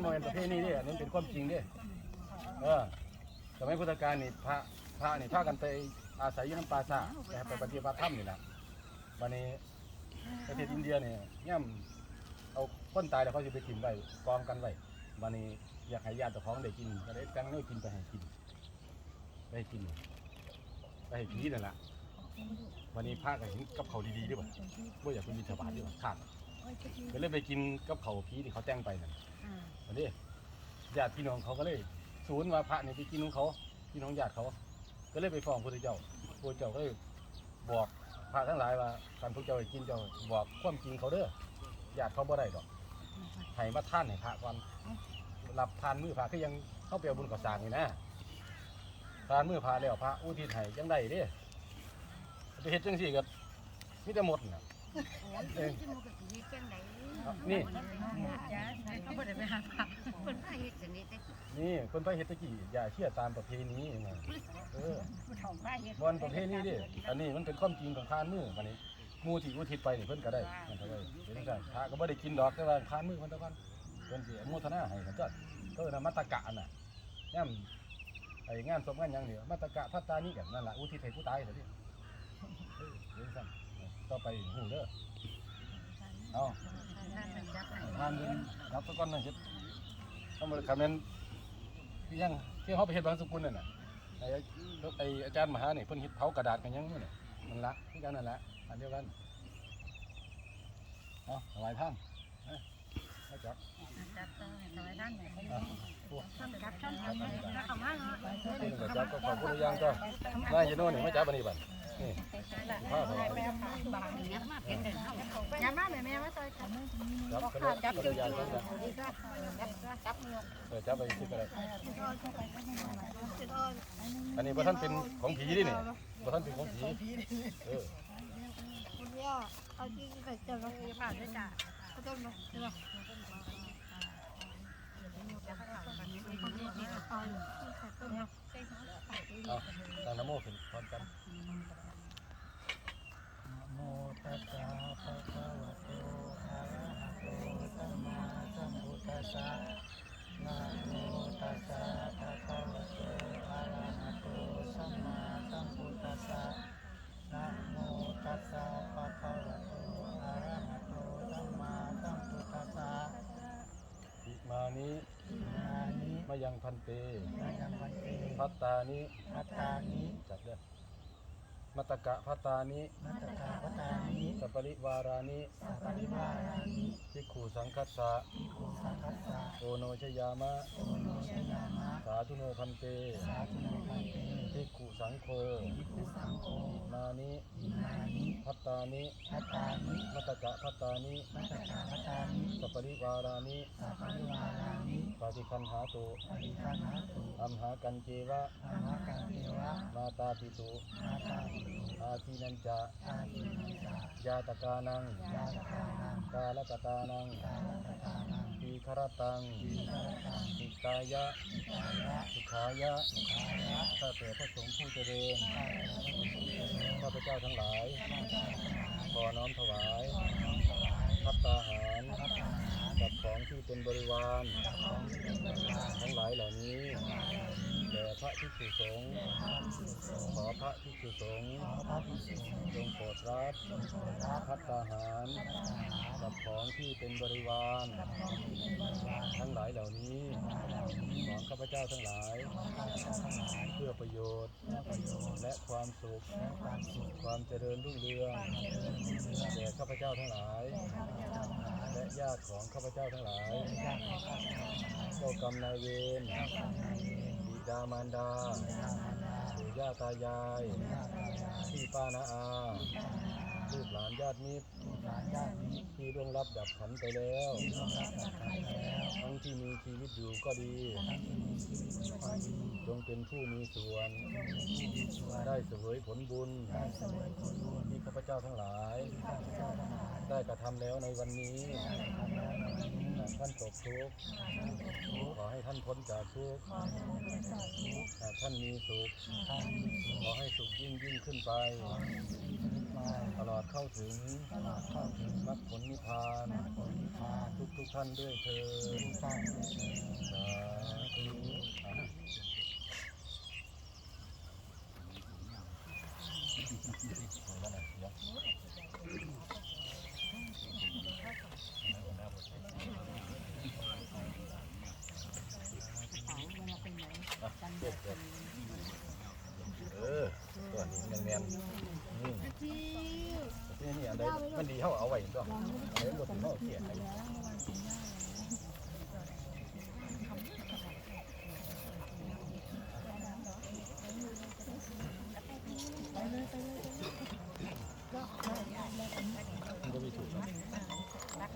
โมเป็นประเภทนี้ดิอันนี้เป็นความจริงดิเออสมัยพุทธกาลนี่พระพระนี่พากันไปอาศัยอยู่ในป่าซ่าแต่ไปปฏิบัติธรรมนี่นะวันนี้ประเทศอินเดียเนี่ยย่ำเอาคนตายแล้วเขาจะไปกินไว้กองกันไว้วันนี้อยากให้ญาติเจ้าของได้กินก็ได้จังไม่กินไปให้กินไปให้กินไปให้ผีนั่นแหละวันนี้พระก็เห็นกับเขาดีๆด้วยป่ะว่อยากไปบิณฑบาตด้วยป่ขาดก็เลยไปกินกับเขาวผีที่เขาแต่งไปนั่น อันนี้ญาติพี่น้องเขาก็เลยศูนย์ว่าพระเนี่ยไปกินของเขาพี่น้องญาติเขา ก็เลยไปฟ้องพระเจ้าพระเจ้าก็เลยบอกพระทั้งหลายว่าการพระเจ้าให้กินเจ้าบอกความจริงเขาเด้อญาติเขาบ่ได้ดอกให้มาท่านให้พระก่อนรับทานมือพระคือยังเข้าเปียวบุญก่อสร้างนี่นะทานมือพระแล้วพระอุทิศให้จังได้เด้ไปเฮ็ดจังซี่ก็มีแต่หมดนะเอง นี่เขาบ่ได้ไปหาเฮ็ดสนิทนี่คนไปเฮ็ดตะกี้อย่าเชื่อตามประเพณีไงเออบบอลประเภทนี้ดิอันนี้มันเป็นความจริงของทานมือวันนี้มูที่อุทิศไปนี่เพิ่นก็ได้มันก็ได้เป็นจังซั่นพระก็บ่ได้กินดอกแต่ว่าทานมือเพิ่นตะกันเพิ่นสิอนุโมทนาให้กันจัดก็นำมัตตกะน่ะย่ำไอ้งานศพงานหยังนี่มัตตกะพัตตานี่กันนั่นล่ะอุทิศให้ผู้ตายเถอะดิเออเป็นจังซั่นต่อไปหูเด้อเอา ท่านเดินรับตะก้อนนั่นเฮ็ดต้องมาคำนั้นที่ยังที่เขาไปเฮ็ดบางสกุลนั่นน่ะไอ้ไอ้อาจารย์มหาเนี่ยเพิ่นเฮ็ดเผากระดาษกันยังนี่เนี่ยมันละที่กันนั่นละอันเดียวกันเอาถวายท่านเอาเอาจับจับต้องให้ถวายท่านเนี่ยเอาพวกท่านจับท่านทำแล้วเข้ามาเนาะเพิ่นก็จับก็ขอบคุณอย่างก็นายอยโน่นนี่มาจับอันนี้บัดนี่ผ้าถวา ยบางเนี้ยมาเป็นเดินเฮาอย่ามาแม่แม่มาซอยกันจับก็ได้จับตัวอย่างจับมือเออจับไปที่ก็ได้อันนี้บ่ท่านเป็นของผีดินี่บ่ท่านเป็นของผีเออคุณย่าเอาที่ใส่เจอแล้วผ่านด้วยจ้ะก็ต้องมาเนาะเอตั้งนะโมขึ้นพร้อมกัน โมตัสสะภะคะวะโตอะระหะโตสัมมาสัมพุทธัสสะนะโมตัสสะภะคะวะโตอะระหะโตสัมมาสัมพุทธัสสะนะโมตัสสะภะคะวะโตอะระหะโตสัมมาสัมพุทธัสสะ อิมา นิอิมานิมายังพันเตมายังวันเตพัตตานิพัตตานิจับเด้อมัตตกะพัตตานินัตตาพัตตานิสัปปริวารานิสัพปริวารานิทิกขูสังคัสสะอิโกสังคัสสะโอโนชยามะโอโนชยามะ สาธุโนพันเตสาธุโนภันเตทิกขูสั งโฆอิคุสังโฆมานิอิมานิพัตตานิพัตตานิมัตตกะพัตตานิมัตตาพัตตานิสัปปริวารานิสัพพะริวารานิปาติคันหาตุปริคันหาตุอัมหากันเจวะอาหากังเทวะมาตาปิตุมาตาปิตุอาทินันจะอาทินิสายาตกานังยาตกานังกาลกตานังกาลกตานัง ทีครตังวิหาตังสิตายะอิตายะ สุขายะขายะ ข้าแต่พระสงฆ์ผู้เจริญ ข้าพระพุทธเจ้าทั้งหลายข้าพอน้อมถวาย ขอน้อมถวายพัตตาหารพระตาหารกับของที่เป็นบริวาร ภิกษุสงฆ์พระภิกษุสงขอพระภิกษุสงฆ์ขอพระภิกษุสงฆ์จงโปรดรับพัตตาหารกับของที่เป็นบริวารของที่เป็นบริวารทั้งหลายเหล่านี้ของข้าพเจ้าทั้งหลาย เพื่อประโยชน์เพื่อประโยชน์และความสุขความสุข ความเจริญรุ่งเรืองแด่ข้าพเจ้าทั้งหลาย และญาติของข้าพเจ้าทั้งหลายและญาติของข้าพเจ้าทั้งหลายเจ้ากรรมนายเวร ดามารดาบิดามารดาปู่ย่าตายายพี่ป้านาอาลูกหลานญาติมิตรลูกหลานญาติมิตรที่ร่วงรับดับขันไปแล้ว ทั้งที่มีชีวิตอยู่ก็ดี จงเป็นผู้มีส่วน ได้เสวยผลบุญ ที่ข้าพเจ้าทั้งหลายที่ข้าพเจ้าทั้งหลายได้กระทำแล้วในวันนี้ ทำแล้วในวันนี้หากท่านตกทุกข์ท่านเป็นทุกข์ขอให้ท่านพ้นจากทุกข์ขอให้ท่านเป็นสาธุขหากท่านมีสุขท่านมีสุข ขอให้สุขยิ่งยิ่งขึ้นไปขอให้สุขยิ่งขึ้นไปตลอดเข้าถึงตลอดเข้าถึงมรรคผลนิพพานมรรคผลนิพพานทุกทุกๆท่านด้วยเธอทุกท่าน ด้วยเถิดมันดีเฮาเอาไว้ก็เห็นบ่ถึงเฮาเสียให้ มันก็มีถูกนะ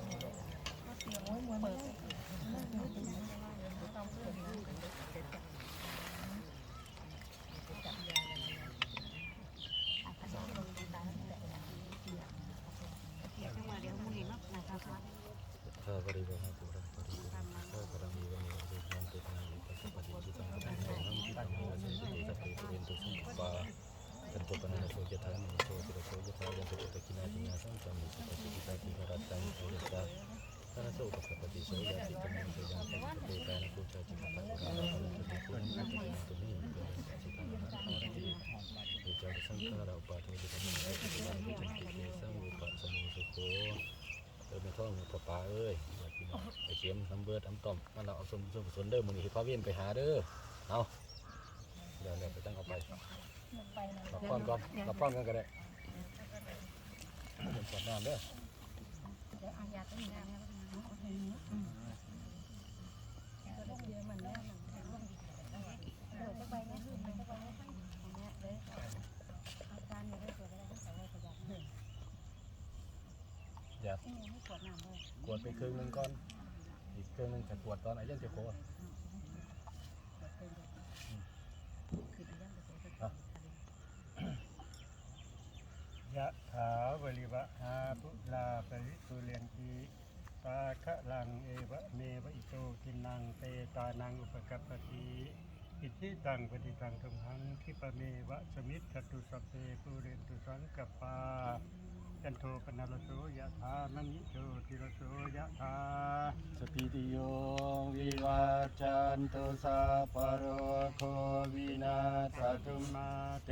เดี๋ยวมาเดี๋ยวมื้อนี้เนาะนะครับ ถ้าบริวารปุรังปริปุรังถ้าปรังมีวันนี้วันนี้มันตุนายุปัสสปะติจิตังปัญญานังทิตังนาสิสุสัพเพปุเรนตุสังกปากันตุปนันโสยถามิโสติระโสยถายันตุตะกินาตินาสังจามิสุปฏิปิตาติกรัตตังปุริตาธนโสปัสสปติโสยติตมังโสยังปัสสเตตานะกุจาจิตตังปุรานะปุริปุริปุริปุริปุริปุริจิตังนะภารติ วิจารสังขารา อุปาทวิจารณ์วิจารณ์วิจารณ์กิเลสังอุปสมุสุโขเออไม่ท่องหมูปลาปลาเอ้ยอยากกินไอเข็มน้ำเบิดน้ำต้มมันเอาเอาสมสมสวนเด้อมือนี้พาเวียนไปหาเด้อเอาเดี๋ยวเดี๋ยวไปตั้งเอาไปรับป้อนก่อนรับป้อนกันก็ได้ เดี๋ยวดน้ำเด้อเดี๋ยวอาญาต้องมีแล้วต้องเยอะมันแน่มันเดี๋ยวจะไปนะจะไปนะเนี่ยเลยอาการเนี่ยได้ตัวได้แต่ว่าประหยัดอย่าไม่ปวดหนักเลยกวดไปครึ่งหนึ่งก่อน อีกครึ่งหนึ่งจะกวดตอนไอเล่นเจ้าโค คือยังจะ ยะถาวริวะหาปุลาปริสุเรนติตา คะลังเอวะเมวะอิโตกินังเตตานังอุปกัปปติอิทิตังปฏิตังตุมหังคิปะเมวะสมิทธตุสัพเพปุเรนตุสังกปปา จันโทปนรโสยะถามณิโชติรโสยะถาสปิติโยวิวาจันตุสัพพะโรโควินาศตุมาเต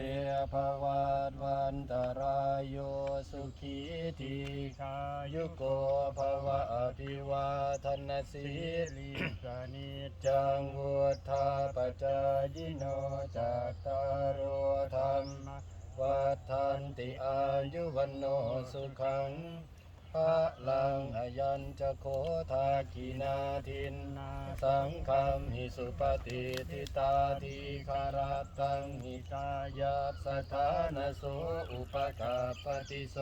ภวัตวันตรายโยสุขีทีขายุโกภวะอภิวาทนาสีลีลิกานิจังวุธาปจายโนจัตตารโอธรรม วัฏันติอายุวันโนสุขัง พระลังอายัญจะโคทากินาทินนาสังฆัมหิสุปฏิทิตาทิคารตังหิตายาสถานโสอุปกาปฏิโส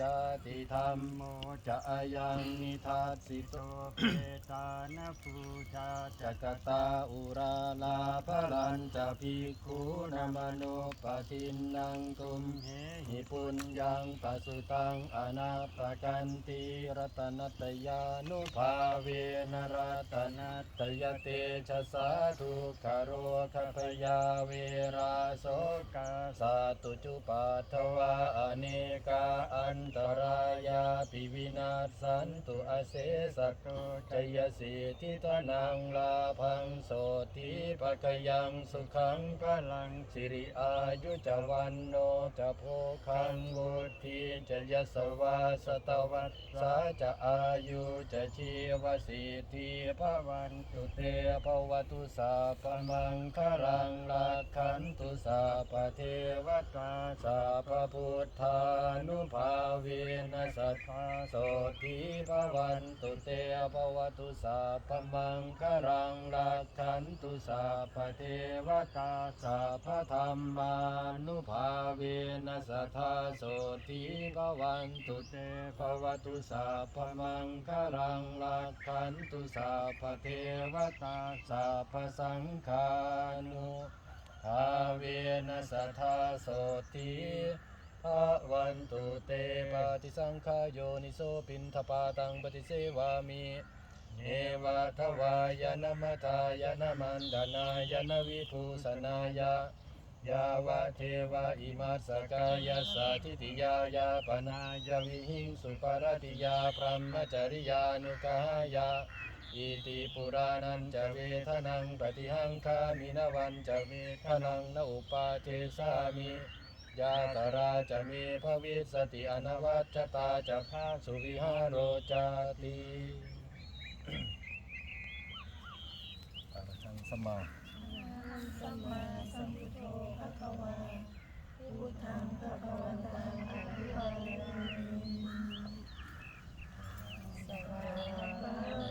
ยาติธรรมโมจะอายังนิทัสสิโตเปตานภูชาจักตาอุราลาภลันจะภิกขุนามโนปทินนังตุมเหหิปุญญังปัสสุตังอนาปกันติรัตนัตยานุภาเวนรัตนัตยเตชะสาธุคารโรคพยาเวรา โสกาสาตุจุปัทวาอเนกาอันตรายาปิวินาศสันตุอเสสะโตจยสิทธิตนังลาพังโสติปะกยังสุขังพลังสิริอายุจวันโนจะโพคังวุธีจะยสวาสตวัสสาจะอายุจะชีวสิทธิภวันตุเตภวตุสาปมังคลังลาขันตุสาปเทวตาสาพพุทธานุภาเวนัสสทาโสติภวันตุเตภวตุสาปมังคลังลาขันตุสาปเทวตาสาพธรรมานุภาเวนัสสทธาโสติภวันตุเตภวตุสาปมังคลังลาขันตุสาปเทวตาสาพสังฆานุ ภาเวนัสทาโสติภวันตุเตปฏิสังขายโยนิโสปินทปาตังปฏิเสวามิเอวะทวายนมทายนมันดานายนวิภูสนายะยาวะเทวะอิมัสกายสสาธิติยายาปนายวิหิงสุปรติยาพรหมจริยานุกายา อิติปุรานันจะเวทนังปฏิหังคามินวันจะเวทนังนอุปาเทสามิยาตราจะมีพระวิสติอนวัชตาจะพาสุวิหารโรจาติอะระหังสมาสัมมาสัมพุทโธภะคะวาพุทธังภะคะวันตังอะระหั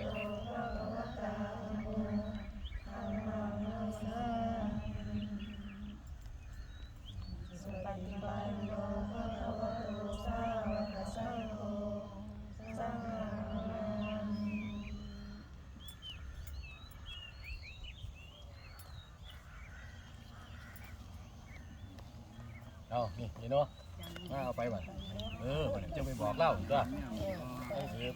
ง เอานี่ยเนาะมาเอาไปบ่เออจะไปบอกเล่าก็ไอ้เสือ